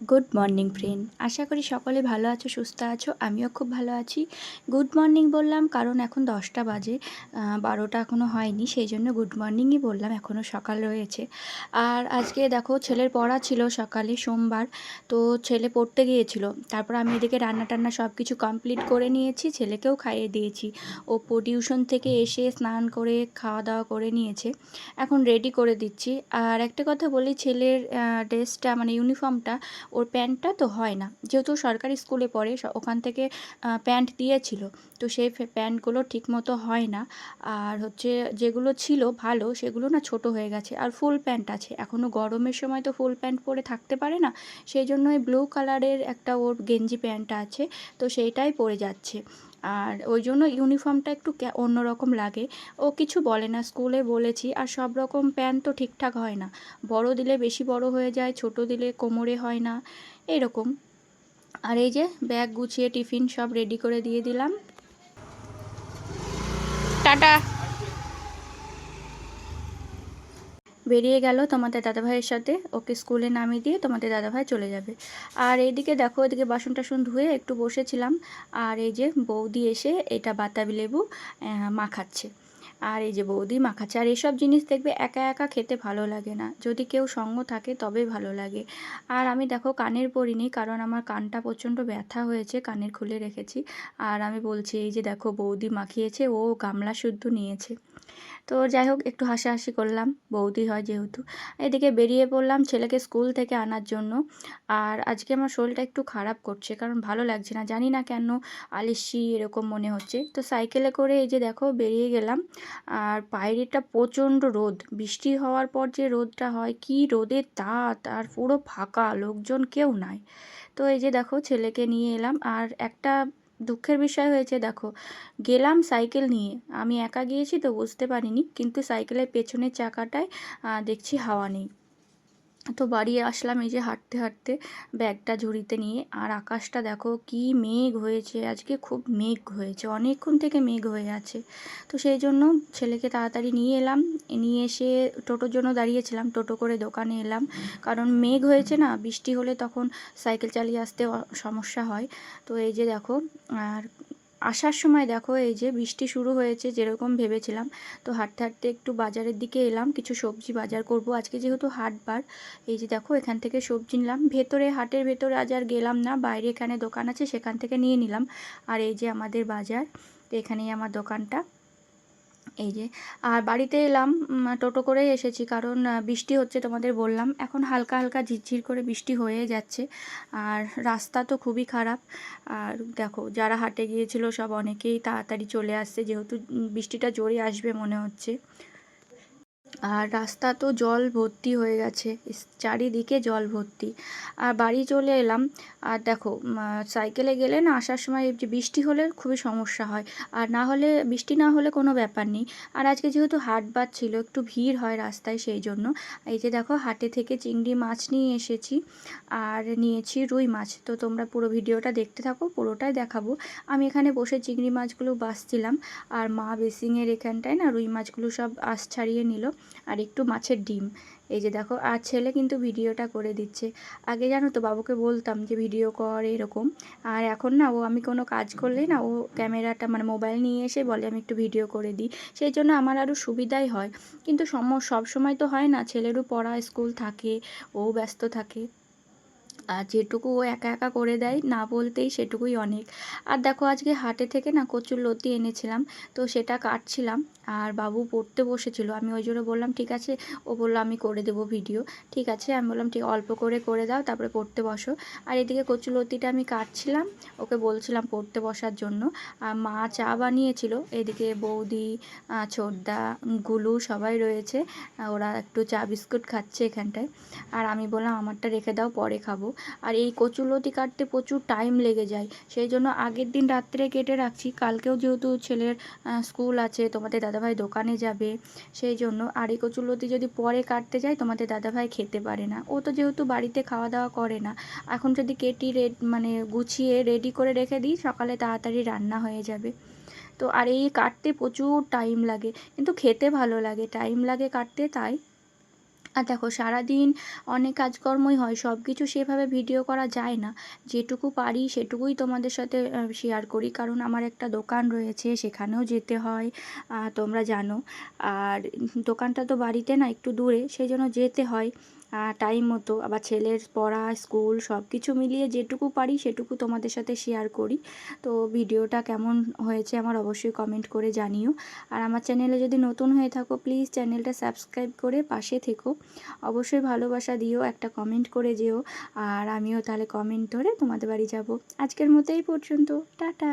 Good morning friend আশা করি সকলে ভালো আছো, সুস্থ আছো, আমিও খুব ভালো আছি। গুড মর্নিং বললাম, কারণ এখন দশটা বাজে বারোটা এখনও হয়নি, সেই জন্য গুড মর্নিংই বললাম এখনও সকাল রয়েছে। আর আজকে দেখো, ছেলের পড়া ছিল সকালে, সোমবার, তো ছেলে পড়তে গিয়েছিল। তারপর আমি এদিকে রান্না টান্না সব কিছু কমপ্লিট করে নিয়েছি, ছেলেকেও খাইয়ে দিয়েছি। ও টিউশন থেকে এসে স্নান করে খাওয়া দাওয়া করে নিয়েছে। এখন রেডি করে দিচ্ছি। আর একটা কথা বলি, ছেলের ড্রেসটা মানে ইউনিফর্মটা ওর প্যান্টটা তো হয় না। যেহেতু সরকারি স্কুলে পড়ে ওখান থেকে প্যান্ট দিয়েছিল। তো সেই প্যান্টগুলো ঠিকমতো হয় না। আর হচ্ছে যেগুলো ছিল ভালো, সেগুলো না ছোট হয়ে গেছে। আর ফুল প্যান্ট আছে। এখনও গরমের সময় তো ফুল প্যান্ট পরে থাকতে পারে না। সেই জন্যই ব্লু কালারের একটা ওর গেঞ্জি প্যান্ট আছে। তো সেইটাই পরে যাচ্ছে। আর ওই জন্য ইউনিফর্মটা একটু অন্যরকম লাগে। ও কিছু বলে না, স্কুলে বলেছি, আর সব রকম প্যান্ট তো ঠিকঠাক হয় না। বড় দিলে বেশি বড় হয়ে যায়, ছোট দিলে কোমরে হয় না, এরকম। আর এই যে ব্যাগ গুছিয়ে, টিফিন সব রেডি করে দিয়ে দিলাম। টাটা! বেরিয়ে গেল তোমাদের দাদাভাইয়ের সাথে। ওকে স্কুলে নামিয়ে দিয়ে তোমাদের দাদাভাই চলে যাবে। আর এইদিকে দেখো, এদিকে বাসন টাসন ধুয়ে একটু বসেছিলাম। আর এই যে বৌদি এসে এটা বাতাবি লেবু মাখাচ্ছে আর এই যে বৌদি, মাখাচ্ছে, আর এসব জিনিস দেখবে একা একা খেতে ভালো লাগে না। যদি কেউ সঙ্গ থাকে তবে ভালো লাগে। আর আমি দেখো কানের পরিনি, কারণ আমার কানটা প্রচণ্ড ব্যথা হয়েছে, কানের খুলে রেখেছি। আর আমি বলছি, এই যে দেখো বৌদি মাখিয়েছে, ও গামলা শুদ্ধ নিয়েছে। তো যাই হোক, একটু হাসাহাসি করলাম, বৌদি হয় যেহেতু। এদিকে বেরিয়ে পড়লাম ছেলেকে স্কুল থেকে আনার জন্য। আর আজকে আমার শরীরটা একটু খারাপ করছে, কারণ ভালো লাগছে না, জানি না কেন আলিসি এরকম মনে হচ্ছে। তো সাইকেলে করে এই যে দেখো বেরিয়ে গেলাম। আর বাইরেটা প্রচণ্ড রোদ। বৃষ্টি হওয়ার পর যে রোদটা হয়, কি রোদের তাত আর পুরো ফাঁকা, লোকজন কেউ নাই। তো এই যে দেখো, ছেলেকে নিয়ে এলাম। আর একটা দুঃখের বিষয় হয়েছে, দেখো, গেলাম সাইকেল নিয়ে। আমি একা গিয়েছি তো বুঝতে পারিনি, কিন্তু সাইকেলের পেছনের চাকাটায় দেখছি হাওয়া নেই। তো বাড়ি আসলাম এই যে হাঁটতে হাঁটতে ব্যাগটা ঝুড়িতে নিয়ে। আর আকাশটা দেখো কি মেঘ হয়েছে, আজকে খুব মেঘ হয়েছে, অনেকক্ষণ থেকে মেঘ হয়ে আছে। তো সেই জন্য ছেলেকে তাড়াতাড়ি নিয়ে এলাম। নিয়ে এসে টোটোর জন্য দাঁড়িয়েছিলাম, টোটো করে দোকানে এলাম। কারণ মেঘ হয়েছে না, বৃষ্টি হলে তখন সাইকেল চালিয়ে আসতে সমস্যা হয়। তো এই যে দেখো, আর আসার সময় দেখো, এই যে বৃষ্টি শুরু হয়েছে যেরকম ভেবেছিলাম, তো হাঁটতে হাঁটতে একটু বাজারের দিকে এলাম, কিছু সবজি বাজার করব। আজকে যেহেতু হাটবার, এই যে দেখো, এখান থেকে সবজি নিলাম। ভেতরে, হাটের ভেতরে আজ আর গেলাম না, বাইরে এখানে দোকান আছে, সেখান থেকে নিয়ে নিলাম। আর এই যে আমাদের বাজার তো এখানেই আমার দোকানটা। এই যে, আর বাড়িতে এলাম টোটো করেই এসেছি, কারণ বৃষ্টি হচ্ছে তোমাদের বললাম। এখন হালকা হালকা ঝিরঝির করে বৃষ্টি হয়ে যাচ্ছে, আর রাস্তা তো খুবই খারাপ। আর দেখো, যারা হাটে গিয়েছিল সব অনেকেই তাড়াতাড়ি চলে আসছে, যেহেতু বৃষ্টিটা জোরে আসবে মনে হচ্ছে। আর রাস্তা তো জল ভর্তি হয়ে গেছে চারিদিকে জল ভর্তি। আর বাড়ি চলে এলাম, আর দেখো সাইকেলে গেলে না আসার সময় যে বৃষ্টি হলে খুবই সমস্যা হয়, আর না হলে, বৃষ্টি না হলে কোনো ব্যাপার নেই। আর আজকে যেহেতু হাটবার ছিল, একটু ভিড় হয় রাস্তায় সেই জন্য। এই যে দেখো, হাটে থেকে চিংড়ি মাছ নিয়ে এসেছি, আর নিয়েছি রুই মাছ। তো তোমরা পুরো ভিডিওটা দেখতে থাকো, পুরোটাই দেখাবো। আমি এখানে বসে চিংড়ি মাছগুলো বাছছিলাম, আর মা বেসিংয়ের এখানটায় না রুই মাছগুলো সব আশ ছাড়িয়ে নিল। আর একটু মাছের ডিম। এই যে দেখো, আর ছেলে কিন্তু ভিডিওটা করে দিচ্ছে। আগে জানো তো, বাবুকে বলতাম যে ভিডিও কর এরকম। আর এখন না, ও আমি কোনো কাজ করলে না, ও ক্যামেরাটা মানে মোবাইল নিয়ে এসে বলে, আমি একটু ভিডিও করে দিই। সেই জন্য আমার আরও সুবিধাই হয়। কিন্তু সম, সব সময় তো হয় না, ছেলেরও পড়া, স্কুল থাকে, ও ব্যস্ত থাকে। আর যেটুকু ও একা একা করে দেয় না বলতেই সেটুকুই অনেক। আর দেখো আজকে হাটে থেকে না কচুর লতি এনেছিলাম, তো সেটা কাটছিলাম। আর বাবু পড়তে বসেছিল, আমি ওই জন্য বললাম, ঠিক আছে। ও বলল, আমি করে দেবো ভিডিও। ঠিক আছে। আমি বললাম, ঠিক, অল্প করে করে দাও, তারপরে পড়তে বসো। আর এদিকে কচু লতিটা আমি কাটছিলাম, ওকে বলছিলাম পড়তে বসার জন্য। আর মা চা বানিয়েছিল, এদিকে বৌদি ছোটদা, গুলু সবাই রয়েছে ওরা একটু চা বিস্কুট খাচ্ছে এখানটায়। আর আমি বললাম, আমারটা রেখে দাও, পরে খাব। আর এই কচুলতি কাটতে প্রচুর টাইম লেগে যায়। সেই জন্য আগের দিন রাত্রে কেটে রাখছি। কালকেও যেহেতু ছেলের স্কুল আছে, তোমাদের দাদাভাই দোকানে যাবে, সেই জন্য আর এই কচুলতি যদি পরে কাটতে যাই, তোমাদের দাদাভাই খেতে পারে না। ও তো যেহেতু বাড়িতে খাওয়া দাওয়া করে না। এখন যদি কেটি রেড মানে গুছিয়ে রেডি করে রেখে দিই, সকালে তাড়াতাড়ি রান্না হয়ে যাবে। তো আর এই কাটতে প্রচুর টাইম লাগে। কিন্তু খেতে ভালো লাগে। টাইম লাগে কাটতে, তাই আর দেখো, সারাদিন অনেক কাজকর্মই হয় সব কিছু সেভাবে ভিডিও করা যায় না। যেটুকু পারি সেটুকুই তোমাদের সাথে শেয়ার করি। কারণ আমার একটা দোকান রয়েছে, সেখানেও যেতে হয় তোমরা জানো। আর দোকানটা তো বাড়িতে না, একটু দূরে, সেই জন্য যেতে হয়। টাইম মতো। আবার ছেলের পড়া স্কুল সব কিছু মিলিয়ে যেটুকু পারি সেটুকু তোমাদের সাথে শেয়ার করি। তো ভিডিওটা কেমন হয়েছে আমার অবশ্যই কমেন্ট করে জানিও। আর আমার চ্যানেলে যদি নতুন হয়ে থাকো প্লিজ চ্যানেলটা সাবস্ক্রাইব করে পাশে থেকো। অবশ্যই ভালোবাসা দিও, একটা কমেন্ট করে যেও। আর আমিও তাহলে কমেন্ট ধরে তোমাদের বাড়ি যাব। আজকের মতো এই পর্যন্ত। টাটা!